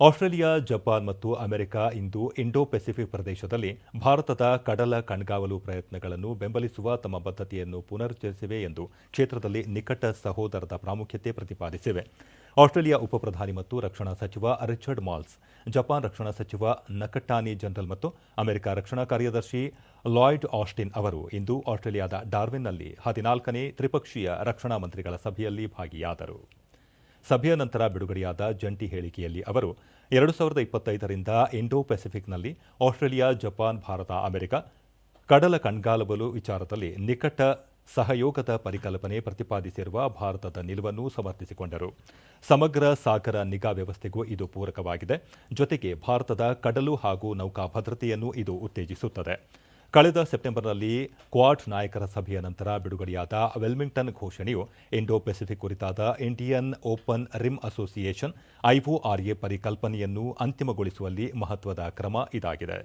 Australia, Japan ಮತ್ತು America ಇಂದು Indo Pacific ಪ್ರದೇಶದಲ್ಲಿ ಭಾರತದ ಕಡಲ ಕಣ್ಗಾವಲು ಪ್ರಯತ್ನಗಳನ್ನು ಬೆಂಬಲಿಸುವ ತಮ್ಮ ಬದ್ಧತೆಯನ್ನು ಪುನರುಚ್ಚರಿಸಿವೆ ಎಂದು ಕ್ಷೇತ್ರದಲ್ಲಿ ನಿಕಟ ಸಹೋದರದ ಪ್ರಾಮುಖ್ಯತೆ ಪ್ರತಿಪಾದಿಸಿವೆ. ಆಸ್ಟ್ರೇಲಿಯಾ ಉಪಪ್ರಧಾನಿ ಮತ್ತು ರಕ್ಷಣಾ ಸಚಿವ ರಿಚರ್ಡ್ ಮಾಲ್ಸ್, ಜಪಾನ್ ರಕ್ಷಣಾ ಸಚಿವ ನಕಟಾನಿ ಜನರಲ್ ಮತ್ತು ಅಮೆರಿಕ ರಕ್ಷಣಾ ಕಾರ್ಯದರ್ಶಿ ಲಾಯ್ಡ್ ಆಸ್ಟಿನ್ ಅವರು ಇಂದು ಆಸ್ಟ್ರೇಲಿಯಾದ ಡಾರ್ವಿನ್ನಲ್ಲಿ ಹದಿನಾಲ್ಕನೇ ತ್ರಿಪಕ್ಷೀಯ ರಕ್ಷಣಾ ಮಂತ್ರಿಗಳ ಸಭೆಯಲ್ಲಿ ಭಾಗಿಯಾದರು. ಸಭೆಯ ನಂತರ ಬಿಡುಗಡೆಯಾದ ಜಂಟಿ ಹೇಳಿಕೆಯಲ್ಲಿ ಅವರು ಎರಡು ಸಾವಿರದ ಇಪ್ಪತ್ತೈದರಿಂದ ಇಂಡೋ ಪೆಸಿಫಿಕ್ನಲ್ಲಿ ಆಸ್ಟ್ರೇಲಿಯಾ, ಜಪಾನ್, ಭಾರತ, ಅಮೆರಿಕ ಕಡಲ ಕಣ್ಗಾಲುವಲು ವಿಚಾರದಲ್ಲಿ ನಿಕಟ ಸಹಯೋಗದ ಪರಿಕಲ್ಪನೆ ಪ್ರತಿಪಾದಿಸಿರುವ ಭಾರತದ ನಿಲುವನ್ನು ಸಮರ್ಥಿಸಿಕೊಂಡರು. ಸಮಗ್ರ ಸಾಗರ ನಿಗಾ ವ್ಯವಸ್ಥೆಗೂ ಇದು ಪೂರಕವಾಗಿದೆ. ಜೊತೆಗೆ ಭಾರತದ ಕಡಲು ಹಾಗೂ ನೌಕಾ ಭದ್ರತೆಯನ್ನು ಇದು ಉತ್ತೇಜಿಸುತ್ತದೆ. ಕಳೆದ ಸೆಪ್ಟೆಂಬರ್ನಲ್ಲಿ ಕ್ವಾಡ್ ನಾಯಕರ ಸಭೆಯ ನಂತರ ಬಿಡುಗಡೆಯಾದ ವೆಲ್ಮಿಂಗ್ಟನ್ ಘೋಷಣೆಯು ಇಂಡೋ ಪೆಸಿಫಿಕ್ ಕುರಿತಾದ Indian open rim association IORA ಪರಿಕಲ್ಪನೆಯನ್ನು ಅಂತಿಮಗೊಳಿಸುವಲ್ಲಿ ಮಹತ್ವದ ಕ್ರಮ ಇದಾಗಿದೆ.